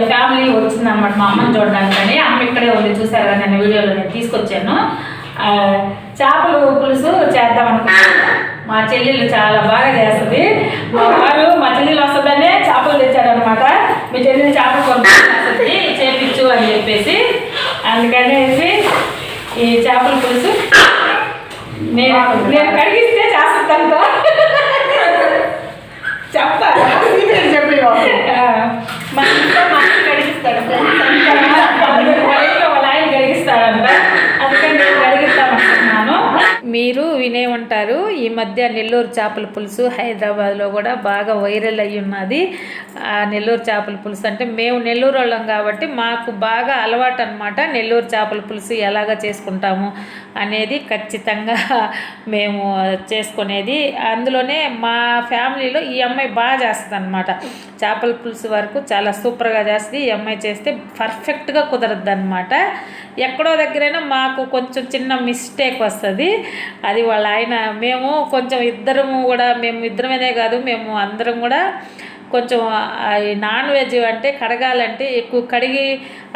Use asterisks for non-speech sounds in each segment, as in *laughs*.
వీళ్ళ ఫ్యామిలీ వచ్చిందనమాట మా అమ్మని చూడడానికి అమ్మ ఇక్కడే ఉంది చూసారు కదా నేను వీడియోలో నేను తీసుకొచ్చాను. చేపలు పులుసు చేద్దాం అనుకున్నాను. మా చెల్లెళ్ళు చాలా బాగా చేస్తుంది. మా వారు మా చెల్లెలు వస్తుందనే చేపలు తెచ్చారనమాట మీ చెల్లెలు చేపలు కొనుక్కొని చేపించు అని చెప్పేసి. అందుకనేసి ఈ చేపల పులుసు నేను నేను కడిగిస్తే చేస్తాను చెప్తాను ఆ, మా ఇంట్లో మా ఆయన కడిగిస్తాడు వాళ్ళ ఆయన కడిగిస్తాడంట అందుకని నేను కడిగిస్తామనుకుంటున్నాను మీరు వినే ఉంటారు ఈ మధ్య నెల్లూరు చేపల పులుసు హైదరాబాద్లో కూడా బాగా వైరల్ అయ్యి ఉన్నది ఆ నెల్లూరు చేపల పులుసు అంటే మేము నెల్లూరు వాళ్ళం కాబట్టి మాకు బాగా అలవాటు అనమాట నెల్లూరు చేపల పులుసు ఎలాగ చేసుకుంటాము అనేది ఖచ్చితంగా మేము చేసుకునేది. అందులోనే మా ఫ్యామిలీలో ఈ అమ్మాయి బాగా చేస్తుంది అనమాట చేపల పులుసు వరకు చాలా సూపర్గా చేస్తుంది. ఈ అమ్మాయి చేస్తే పర్ఫెక్ట్గా కుదరద్దు అనమాట ఎక్కడో దగ్గరైనా మాకు కొంచెం చిన్న మిస్టేక్ వస్తుంది. అది వాళ్ళ ఆయన మేము కొంచెం ఇద్దరము కూడా మేము ఇద్దరమేనే కాదు మేము అందరం కూడా కొంచెం ఈ నాన్ వెజ్ అంటే కడగాలంటే ఎక్కువ కడిగి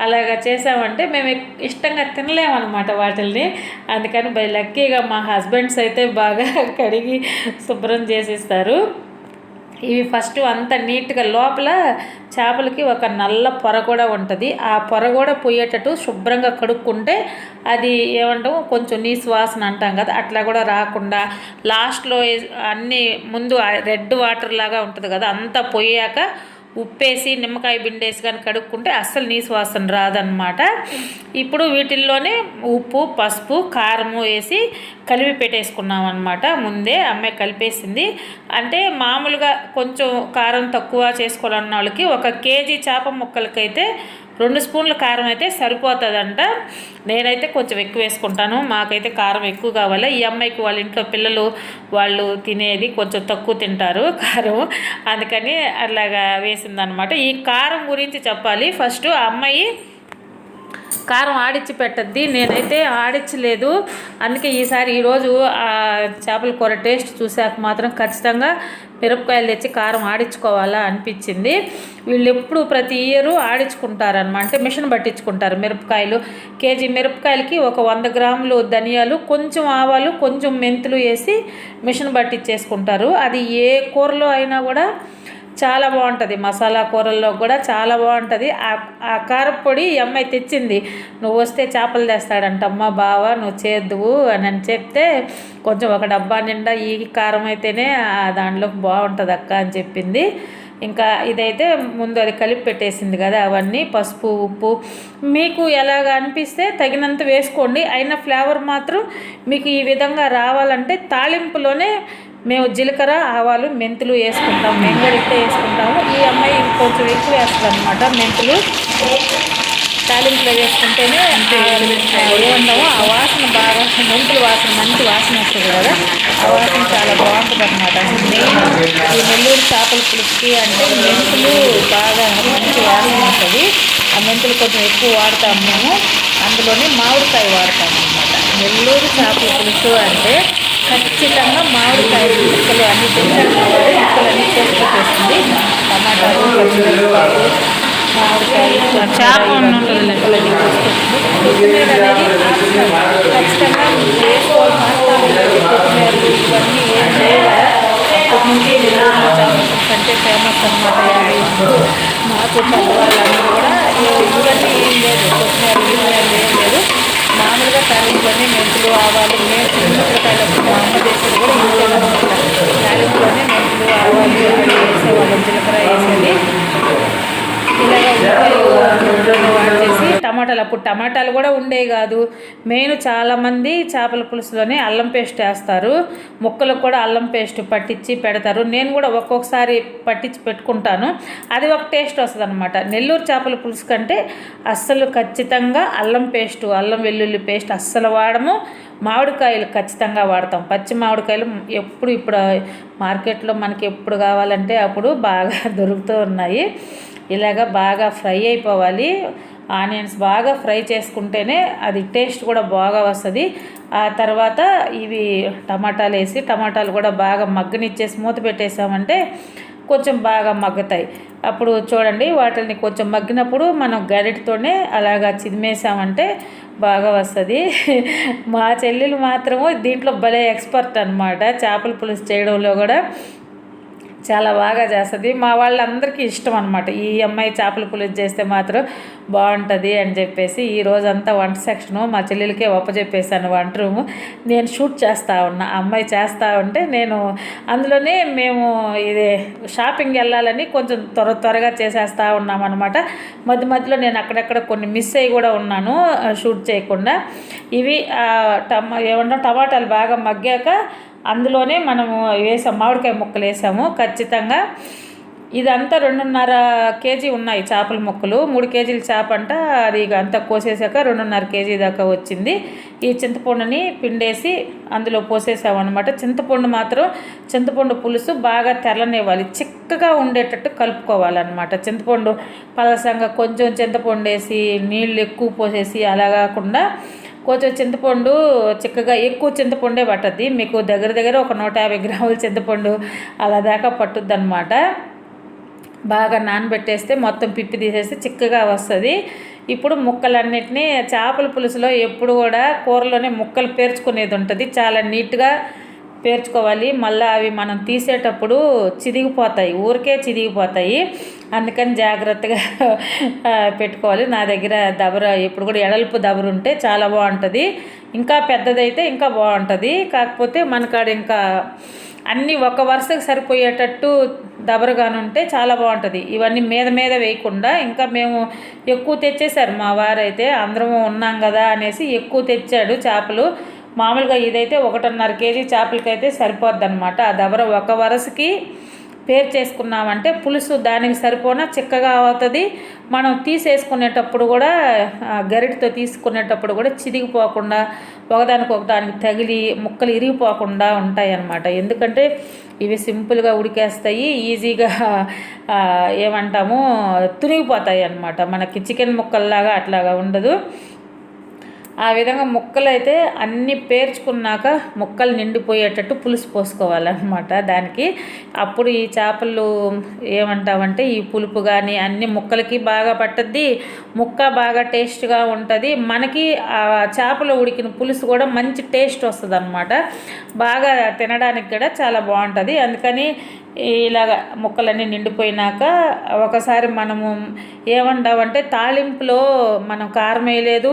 అలాగా చేసామంటే మేము ఇష్టంగా తినలేమన్నమాట వాటిల్ని. అందుకని బై లక్కీగా మా హస్బెండ్స్ అయితే బాగా *laughs* కడిగి శుభ్రం చేసిస్తారు. ఇవి ఫస్ట్ అంత నీట్గా లోపల చేపలకి ఒక నల్ల పొర కూడా ఉంటుంది. ఆ పొర కూడా పోయేటట్టు శుభ్రంగా కడుక్కుంటే అది ఏమంటాము? కొంచెం నీసు వాసన అంటాం కదా అట్లా కూడా రాకుండా లాస్ట్లో అన్నీ ముందు రెడ్ వాటర్ లాగా ఉంటుంది కదా అంతా పోయాక ఉప్పేసి నిమ్మకాయ బిండేసి కానీ కడుక్కుంటే అస్సలు నీసు వాసన రాదనమాట ఇప్పుడు వీటిల్లోనే ఉప్పు పసుపు కారము వేసి కలిపి పెట్టేసుకున్నాం అనమాట ముందే అమ్మాయి కలిపేసింది. అంటే మామూలుగా కొంచెం కారం తక్కువ చేసుకోవాలన్న వాళ్ళకి ఒక కేజీ చేప ముక్కలకైతే రెండు స్పూన్ల కారం అయితే సరిపోతుందంట. నేనైతే కొంచెం ఎక్కువ వేసుకుంటాను. మాకైతే కారం ఎక్కువ కావాలి. ఈ అమ్మాయికి వాళ్ళ ఇంట్లో పిల్లలు వాళ్ళు తినేది కొంచెం తక్కువ తింటారు *laughs* కారం. అందుకని అలాగా వేసిందనమాట ఈ కారం గురించి చెప్పాలి. ఫస్ట్ ఆ అమ్మాయి కారం ఆడిచ్చి పెట్టద్ది. నేనైతే ఆడించలేదు అందుకే ఈసారి ఈరోజు ఆ చేపల కూర టేస్ట్ చూశాక మాత్రం ఖచ్చితంగా మిరపకాయలు తెచ్చి కారం ఆడించుకోవాలా అనిపించింది. వీళ్ళు ఎప్పుడు ప్రతి ఇయర్ ఆడించుకుంటారనమాట అంటే మిషన్ పట్టించుకుంటారు మిరపకాయలు. కేజీ మిరపకాయలకి ఒక వంద గ్రాములు ధనియాలు కొంచెం ఆవాలు కొంచెం మెంతులు వేసి మిషన్ పట్టించేసుకుంటారు. అది ఏ కూరలో అయినా కూడా చాలా బాగుంటుంది. మసాలా కూరల్లో కూడా చాలా బాగుంటుంది. ఆ కారపొడి ఈ అమ్మాయి తెచ్చింది. నువ్వు వస్తే చేపలు తెస్తాడంట అమ్మ బావ నువ్వు చేద్దువు అని అని చెప్తే కొంచెం ఒక డబ్బా నిండా ఈ కారం అయితేనే దాంట్లో దాంట్లోకి బాగుంటుంది అక్క అని చెప్పింది. ఇంకా ఇదైతే ముందు అది కలిపి పెట్టేసింది కదా అవన్నీ పసుపు ఉప్పు. మీకు ఎలాగ అనిపిస్తే తగినంత వేసుకోండి. అయిన ఫ్లేవర్ మాత్రం మీకు ఈ విధంగా రావాలంటే తాలింపులోనే మేము జీలకర్ర ఆవాలు మెంతులు వేసుకుంటాం. మేము కూడా వేసుకుంటాము. ఈ అమ్మాయి కొంచెం ఎక్కువ వేస్తుంది అనమాట మెంతులు తాలింపులో వేసుకుంటేనే ఆ ఆ వాసన బాగా మెంతుల వాసన మంచి వాసన వస్తుంది కదా. ఆ వాసన చాలా బాగుంటుంది అనమాట మెయిన్ ఈ నెల్లూరు చేపల పులుసుకి అంటే మెంతులు బాగా మంచి వాసన ఉంటుంది ఆ మెంతులు కొంచెం ఎక్కువ వాడతాము మేము. అందులోనే మామిడికాయ వాడతాము అనమాట నెల్లూరు చేపల పులుసు అంటే ఖచ్చితంగా మామిడికాయ ముక్కలు అన్ని తెచ్చారు ముక్కలు అన్ని చేసి పెట్టేస్తుంది టమాటాలు మామిడికాయలు చేప కొత్తిమీర అనేది. ఖచ్చితంగా వేసుకోవాలి ఇవన్నీ ఏం అంటే ఫేమస్ అనమాట మాకు పెద్దవాళ్ళందరూ కూడా ఏ- ఇవన్నీ ఏం లేదు. కొత్తిమీర ఏం లేదు. మామూలుగా తాలింపులోనే మెంతులు ఆవాలు మేము చిన్నపిల్లకాయలు మా అమ్మ చేసేది కూడా ఇంట్లో అనమాట తాలింపులోనే మెంతులు ఆవాలు వేసేవాళ్ళం జీలకర్ర వేసేది ఇలాగ ఉల్లిపాయలు వాడేసి టమాటాలు అప్పుడు టమాటాలు కూడా ఉండేవి కాదు. మెయిన్ చాలామంది చేపల పులుసులోనే అల్లం పేస్ట్ వేస్తారు. ముక్కలకు కూడా అల్లం పేస్ట్ పట్టించి పెడతారు. నేను కూడా ఒక్కొక్కసారి పట్టించి పెట్టుకుంటాను. అది ఒక టేస్ట్ వస్తుంది అనమాట నెల్లూరు చేపల పులుసు కంటే అస్సలు ఖచ్చితంగా అల్లం పేస్టు అల్లం వెల్లుల్లి పేస్ట్ అస్సలు వాడము. మామిడికాయలు ఖచ్చితంగా వాడతాం. పచ్చి మామిడికాయలు ఎప్పుడు ఇప్పుడు మార్కెట్లో మనకి ఎప్పుడు కావాలంటే అప్పుడు బాగా *laughs* దొరుకుతూ ఉన్నాయి. ఇలాగ బాగా ఫ్రై అయిపోవాలి. ఆనియన్స్ బాగా ఫ్రై చేసుకుంటేనే అది టేస్ట్ కూడా బాగా వస్తుంది. ఆ తర్వాత ఇవి టమాటాలు వేసి టమాటాలు కూడా బాగా మగ్గనిచ్చేసి మూత పెట్టేసామంటే కొంచెం బాగా మగ్గుతాయి. అప్పుడు చూడండి వాటిని కొంచెం మగ్గినప్పుడు మనం గరిటతోనే అలాగా చిదిమేసామంటే బాగా వస్తుంది. మా చెల్లెలు మాత్రము దీంట్లో భలే ఎక్స్పర్ట్ అనమాట చేపల పులుసు చేయడంలో కూడా. చాలా బాగా చేస్తుంది. మా వాళ్ళందరికీ ఇష్టం అనమాట ఈ అమ్మాయి చేపల పులుసు చేస్తే మాత్రం బాగుంటుంది అని చెప్పేసి ఈ రోజంతా వంట సెక్షను మా చెల్లెలకే ఒప్పజెప్పేసాను వంట రూము. నేను షూట్ చేస్తూ ఉన్నా. ఆ అమ్మాయి చేస్తూ ఉంటే నేను అందులోనే మేము ఇది షాపింగ్ వెళ్ళాలని కొంచెం త్వర త్వరగా చేసేస్తూ ఉన్నాం అనమాట మధ్య మధ్యలో నేను అక్కడక్కడ కొన్ని మిస్ అయ్యి కూడా ఉన్నాను షూట్ చేయకుండా. ఇవి టమా ఏమన్నా టమాటాలు బాగా మగ్గాక అందులోనే మనము వేసాం మామిడికాయ ముక్కలు వేసాము. ఖచ్చితంగా ఇదంతా రెండున్నర కేజీ ఉన్నాయి చేపల ముక్కలు. మూడు కేజీల చేప అంట అది ఇక అంతా కోసేసాక రెండున్నర కేజీ దాకా వచ్చింది. ఈ చింతపండుని పిండేసి అందులో పోసేసామన్నమాట. చింతపండు మాత్రం చింతపండు పులుసు బాగా తెల్లనివ్వాలి చిక్కగా ఉండేటట్టు కలుపుకోవాలన్నమాట. చింతపండు పలసంగా కొంచెం చింతపండు వేసి నీళ్ళు ఎక్కువ పోసేసి అలా కాకుండా కొంచెం చింతపండు చిక్కగా ఎక్కువ చింతపండే పట్టద్ది. మీకు దగ్గర దగ్గర ఒక నూట యాభై గ్రాముల చింతపండు అలా దాకా పట్టుద్ది అనమాట బాగా నానబెట్టేస్తే మొత్తం పిప్పి తీసేస్తే చిక్కగా వస్తుంది. ఇప్పుడు ముక్కలన్నిటినీ చేపల పులుసులో ఎప్పుడు కూడా కూరలోనే ముక్కలు పేర్చుకునేది ఉంటుంది. చాలా నీట్గా పేర్చుకోవాలి. మళ్ళీ అవి మనం తీసేటప్పుడు చిరిగిపోతాయి ఊరికే చిరిగిపోతాయి అందుకని జాగ్రత్తగా పెట్టుకోవాలి. నా దగ్గర దబర ఎప్పుడు కూడా ఎడల్పు దబర ఉంటే చాలా బాగుంటుంది. ఇంకా పెద్దదైతే ఇంకా బాగుంటుంది. కాకపోతే మనకాడ ఇంకా అన్నీ ఒక వరుసకు సరిపోయేటట్టు దబరగానుంటే చాలా బాగుంటుంది. ఇవన్నీ మీద మీద వేయకుండా ఇంకా మేము ఎక్కువ తెచ్చేసారు మా వారైతే అందరం ఉన్నాం కదా అనేసి ఎక్కువ తెచ్చాడు చేపలు. మామూలుగా ఇదైతే ఒకటిన్నర కేజీ చేపలకైతే సరిపోద్ది అనమాట ఆ దబర ఒక వరుసకి పేరు చేసుకున్నామంటే పులుసు దానికి సరిపోనా చిక్కగా అవుతుంది. మనం తీసేసుకునేటప్పుడు కూడా గరిటతో తీసుకునేటప్పుడు కూడా చిరిగిపోకుండా ఒకదానికి ఒకదానికి తగిలి ముక్కలు ఇరిగిపోకుండా ఉంటాయి అన్నమాట ఎందుకంటే ఇవి సింపుల్గా ఉడికేస్తాయి ఈజీగా ఏమంటాము తునిగిపోతాయి అన్నమాట మనకి చికెన్ ముక్కల్లాగా అట్లాగా ఉండదు. ఆ విధంగా ముక్కలు అయితే అన్నీ పేర్చుకున్నాక ముక్కలు నిండిపోయేటట్టు పులుసు పోసుకోవాలన్నమాట. దానికి అప్పుడు ఈ చేపలు ఏమంటామంటే ఈ పులుపు కానీ అన్ని ముక్కలకి బాగా పట్టద్ది ముక్క బాగా టేస్ట్గా ఉంటుంది. మనకి ఆ చేపలు ఉడికిన పులుసు కూడా మంచి టేస్ట్ వస్తుంది అన్నమాట బాగా తినడానికి కూడా చాలా బాగుంటుంది. అందుకని ఇలాగ ముక్కలన్నీ నిండిపోయినాక ఒకసారి మనము ఏమంటామంటే తాలింపులో మనం కారం వేయలేదు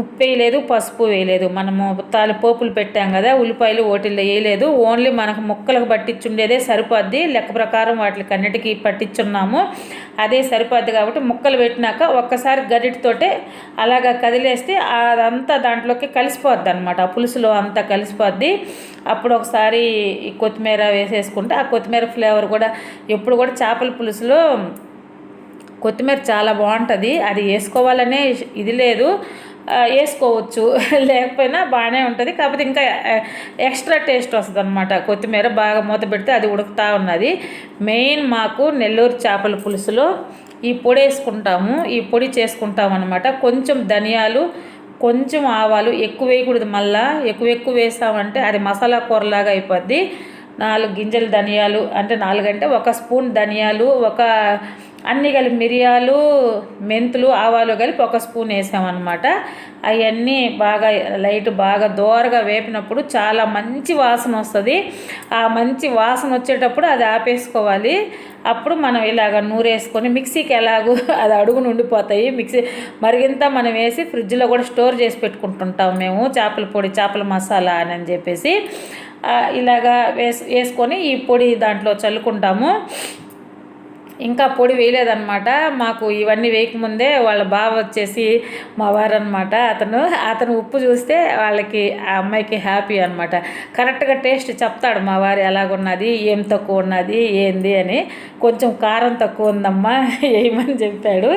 ఉప్పు వేయలేదు పసుపు వేయలేదు. మనము తాలిపోపులు పెట్టాం కదా ఉల్లిపాయలు ఓటిల్లో వేయలేదు. ఓన్లీ మనకు ముక్కలకు పట్టించుండేదే సరిపోద్ది. లెక్క ప్రకారం వాటికి అన్నిటికీ పట్టించున్నాము. అదే సరిపోద్ది కాబట్టి ముక్కలు పెట్టినాక ఒక్కసారి గరిటితోటే అలాగా కదిలేస్తే అదంతా దాంట్లోకి కలిసిపోద్ది అనమాట ఆ పులుసులో అంతా కలిసిపోద్ది. అప్పుడు ఒకసారి ఈ కొత్తిమీర వేసేసుకుంటే ఆ కొత్తిమీర ఫ్లేవర్ కూడా ఎప్పుడు కూడా చేపల పులుసులో కొత్తిమీర చాలా బాగుంటుంది. అది వేసుకోవాలనే ఇది లేదు. వేసుకోవచ్చు. *laughs* లేకపోయినా బాగానే ఉంటుంది. కాకపోతే ఇంకా ఎక్స్ట్రా టేస్ట్ వస్తుంది అనమాట కొత్తిమీర బాగా మూత పెడితే అది ఉడుకుతూ ఉన్నది. మెయిన్ మాకు నెల్లూరు చేపల పులుసులో ఈ పొడి వేసుకుంటాము. ఈ పొడి చేసుకుంటాం అనమాట కొంచెం ధనియాలు కొంచెం ఆవాలు ఎక్కువ వేయకూడదు మళ్ళా. ఎక్కువ ఎక్కువ వేసామంటే అది మసాలా కూరలాగా అయిపోద్ది. నాలుగు గింజలు ధనియాలు అంటే నాలుగంటే ఒక స్పూన్ ధనియాలు ఒక అన్ని కలిపి మిరియాలు మెంతులు ఆవాలు కలిపి ఒక స్పూన్ వేసామన్నమాట. అవన్నీ బాగా లైట్ బాగా దోరగా వేపినప్పుడు చాలా మంచి వాసన వస్తుంది. ఆ మంచి వాసన వచ్చేటప్పుడు అది ఆపేసుకోవాలి. అప్పుడు మనం ఇలాగ నూరేసుకొని మిక్సీకి ఎలాగో *laughs* అది అడుగును ఉండిపోతాయి. మిక్సీ మరిగింత మనం వేసి ఫ్రిడ్జ్లో కూడా స్టోర్ చేసి పెట్టుకుంటుంటాం మేము చేపల పొడి చేపల మసాలా అని అని చెప్పేసి. ఇలాగా వేసి వేసుకొని ఈ పొడి దాంట్లో చల్లుకుంటాము. ఇంకా పొడి వేయలేదనమాట మాకు ఇవన్నీ వేయకముందే వాళ్ళ బావ వచ్చేసి మా వారు అనమాట అతను అతను ఉప్పు చూస్తే వాళ్ళకి ఆ అమ్మాయికి హ్యాపీ అనమాట కరెక్ట్గా టేస్ట్ చెప్తాడు మా వారు ఎలాగున్నది ఏం తక్కువ ఉన్నది ఏంది అని. కొంచెం కారం తక్కువ ఉందమ్మా వేయమని చెప్పాడు.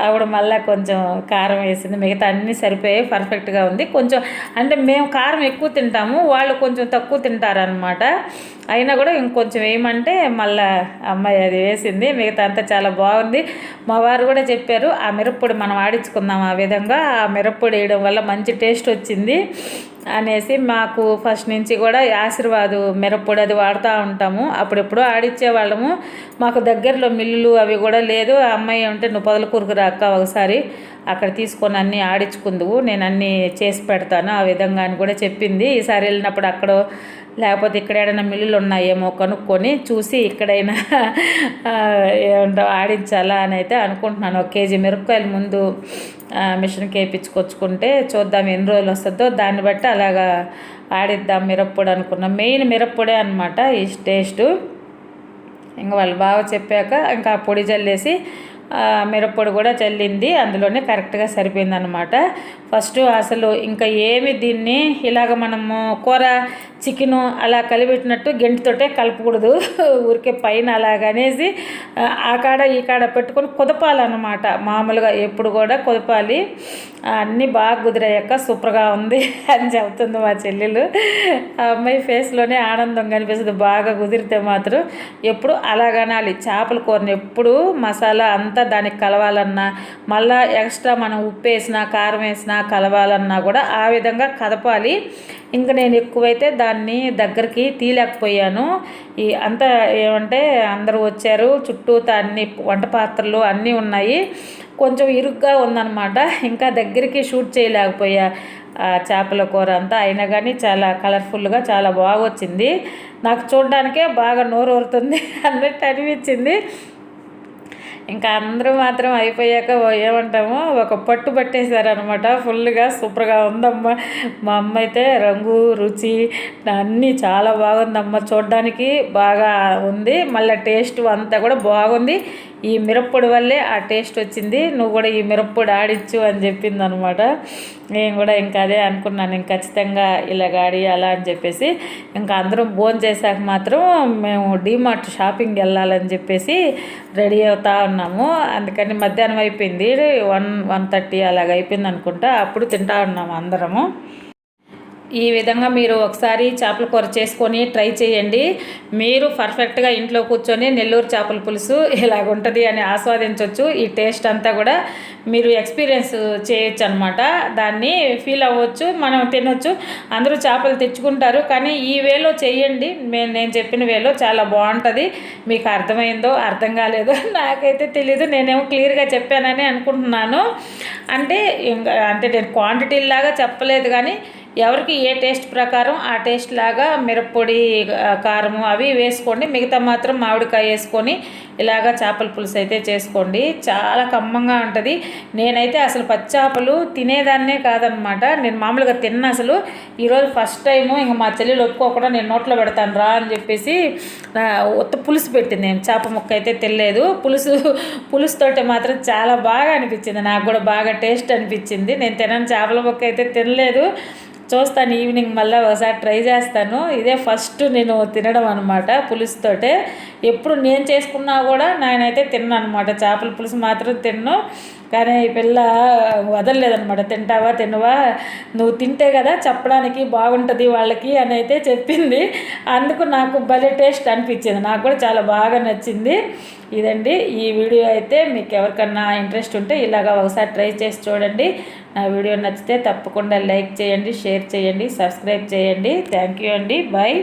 ఆవిడ మళ్ళీ కొంచెం కారం వేసింది. మిగతా అన్నీ సరిపోయాయి పర్ఫెక్ట్గా ఉంది. కొంచెం అంటే మేము కారం ఎక్కువ తింటాము వాళ్ళు కొంచెం తక్కువ తింటారనమాట అయినా కూడా ఇంకొంచెం వేయమంటే మళ్ళా అమ్మాయి అది వేసింది మిగతా అంతా చాలా బాగుంది. మా వారు కూడా చెప్పారు ఆ మిరప్పొడి మనం ఆడించుకుందాం ఆ విధంగా ఆ మిరప్పొడి వేయడం వల్ల మంచి టేస్ట్ వచ్చింది అనేసి మాకు ఫస్ట్ నుంచి కూడా ఆశీర్వాదు మిరప్పొడి అది వాడుతూ ఉంటాము. అప్పుడెప్పుడో ఆడిచ్చేవాళ్ళము మాకు దగ్గరలో మిల్లులు అవి కూడా లేదు. ఆ అమ్మాయి ఉంటే నువ్వు పొదలకూరుకు రాక్క ఒకసారి అక్కడ తీసుకొని అన్నీ ఆడించుకుందువు నేను అన్నీ చేసి పెడతాను ఆ విధంగా అని కూడా చెప్పింది. ఈసారి వెళ్ళినప్పుడు అక్కడ లేకపోతే ఇక్కడ ఏడైనా మిల్లులు ఉన్నాయేమో కనుక్కొని చూసి ఇక్కడైనా ఏమంటో ఆడించాలా అని అయితే అనుకుంటున్నాను. ఒక కేజీ మిరపకాయలు ముందు మిషన్కి వేయించుకొచ్చుకుంటే చూద్దాం ఎన్ని రోజులు వస్తుందో. దాన్ని బట్టి అలాగా ఆడిద్దాం మిరప్పొడి అనుకున్నాం. మెయిన్ మిరప్పొడే అనమాట ఈ టేస్టు. ఇంకా వాళ్ళు బాగా చెప్పాక ఇంకా పొడి జల్లేసి మిరప్పొడి కూడా చల్లింది. అందులోనే కరెక్ట్గా సరిపోయిందనమాట ఫస్ట్ అసలు ఇంకా ఏమి దీన్ని ఇలాగ మనము కూర చికెను అలా కలిపెట్టినట్టు గెంటితోటే కలపకూడదు. *laughs* ఊరికే పైన అలాగనేసి ఆ, కాడ ఈ కాడ పెట్టుకొని కుదపాలన్నమాట. మామూలుగా ఎప్పుడు కూడా కుదపాలి. అన్నీ బాగా కుదిరాయాక సూపర్గా ఉంది *laughs* అని చెబుతుంది మా చెల్లెలు. ఆ అమ్మాయి ఫేస్లోనే ఆనందం కనిపిస్తుంది. బాగా కుదిరితే మాత్రం ఎప్పుడు అలాగనాలి. చేపల కూరని ఎప్పుడు మసాలా అంతా దానికి కలవాలన్నా మళ్ళా ఎక్స్ట్రా మనం ఉప్పు వేసినా కారం వేసినా కలవాలన్నా కూడా ఆ విధంగా కదపాలి. ఇంకా నేను ఎక్కువైతే దాన్ని దగ్గరికి తీయలేకపోయాను. ఈ అంతా ఏమంటే అందరూ వచ్చారు చుట్టూ అన్ని వంట పాత్రలు అన్నీ ఉన్నాయి. కొంచెం ఇరుగ్గా ఉందన్నమాట. ఇంకా దగ్గరికి షూట్ చేయలేకపోయా. ఆ చేపల కూర అంతా అయినా కానీ చాలా కలర్ఫుల్గా చాలా బాగా వచ్చింది నాకు చూడడానికే బాగా నోరు ఊరుతుంది అన్నట్టు అనిపించింది. ఇంకా అందరూ మాత్రం అయిపోయాక ఏమంటాము ఒక పట్టు పట్టేశారనమాట ఫుల్గా సూపర్గా ఉందమ్మా. మా అమ్మ అయితే రంగు రుచి అన్నీ చాలా బాగుందమ్మ. చూడడానికి బాగా ఉంది. మళ్ళీ టేస్ట్ అంతా కూడా బాగుంది. ఈ మిరప్పొడి వల్లే ఆ టేస్ట్ వచ్చింది. నువ్వు కూడా ఈ మిరప్పొడి ఆడించు అని చెప్పింది అనమాట నేను కూడా ఇంకా అదే అనుకున్నాను. ఇంక ఖచ్చితంగా ఇలాగ ఆడియాలా అని చెప్పేసి. ఇంకా అందరం భోజనం చేశాక మాత్రం మేము డీమార్ట్ షాపింగ్ వెళ్ళాలని చెప్పేసి రెడీ అవుతా ఉన్నాము. అందుకని మధ్యాహ్నం అయిపోయింది. వన్ వన్ థర్టీ అలాగ అయిపోయింది అనుకుంటా అప్పుడు తింటా ఉన్నాము అందరము. ఈ విధంగా మీరు ఒకసారి చేపల కూర చేసుకొని ట్రై చేయండి. మీరు పర్ఫెక్ట్గా ఇంట్లో కూర్చొని నెల్లూరు చేపల పులుసు ఇలాగుంటుంది అని ఆస్వాదించవచ్చు ఈ టేస్ట్ అంతా కూడా మీరు ఎక్స్పీరియన్స్ చేయొచ్చు అనమాట దాన్ని ఫీల్ అవ్వచ్చు మనం తినొచ్చు. అందరూ చేపలు తెచ్చుకుంటారు. కానీ ఈ వేలో చేయండి. మేము నేను చెప్పిన వేలో చాలా బాగుంటుంది. మీకు అర్థమైందో అర్థం కాలేదో *laughs* నాకైతే తెలీదు. నేనేమో క్లియర్గా చెప్పానని అనుకుంటున్నాను. అంటే ఇంకా అంటే నేను క్వాంటిటీ లాగా చెప్పలేదు కానీ ఎవరికి ఏ టేస్ట్ ప్రకారం ఆ టేస్ట్ లాగా మిరప్పొడి కారము అవి వేసుకోండి. మిగతా మాత్రం మామిడికాయ వేసుకొని ఇలాగా చేపల పులుసు అయితే చేసుకోండి. చాలా కమ్మంగా ఉంటుంది. నేనైతే అసలు పచ్చి చేపలు తినేదాన్నే కాదనమాట. నేను మామూలుగా తిన్న అసలు. ఈరోజు ఫస్ట్ టైము ఇంక మా చెల్లెలు ఒప్పుకోకుండా నేను నోట్లో పెడతాను రా అని చెప్పేసి ఉత్త పులుసు పెట్టింది. నేను చేప ముక్క అయితే తెలియదు పులుసు పులుసుతోటి మాత్రం చాలా బాగా అనిపించింది. నాకు కూడా బాగా టేస్ట్ అనిపించింది. నేను తినని చేపల ముక్క అయితే తినలేదు. చూస్తాను ఈవినింగ్ మళ్ళీ ఒకసారి ట్రై చేస్తాను. ఇదే ఫస్ట్ నేను తినడం అనమాట పులుసుతోటే ఎప్పుడు నేను చేసుకున్నా కూడా నేనైతే తిన్నాను అనమాట చేపల పులుసు మాత్రం తిన్ను. కానీ ఈ పిల్ల వదలలేదనమాట తింటావా తినవా? నువ్వు తింటే కదా చెప్పడానికి బాగుంటుంది వాళ్ళకి అని అయితే చెప్పింది. అందుకు నాకు భలే టేస్ట్ అనిపించింది. నాకు కూడా చాలా బాగా నచ్చింది. ఇదండి. ఈ వీడియో అయితే మీకు ఎవరికన్నా ఇంట్రెస్ట్ ఉంటే ఇలాగా ఒకసారి ట్రై చేసి చూడండి. నా వీడియో నచ్చితే తప్పకుండా లైక్ చేయండి షేర్ చేయండి సబ్స్క్రైబ్ చేయండి. థ్యాంక్ యూ అండి. బాయ్.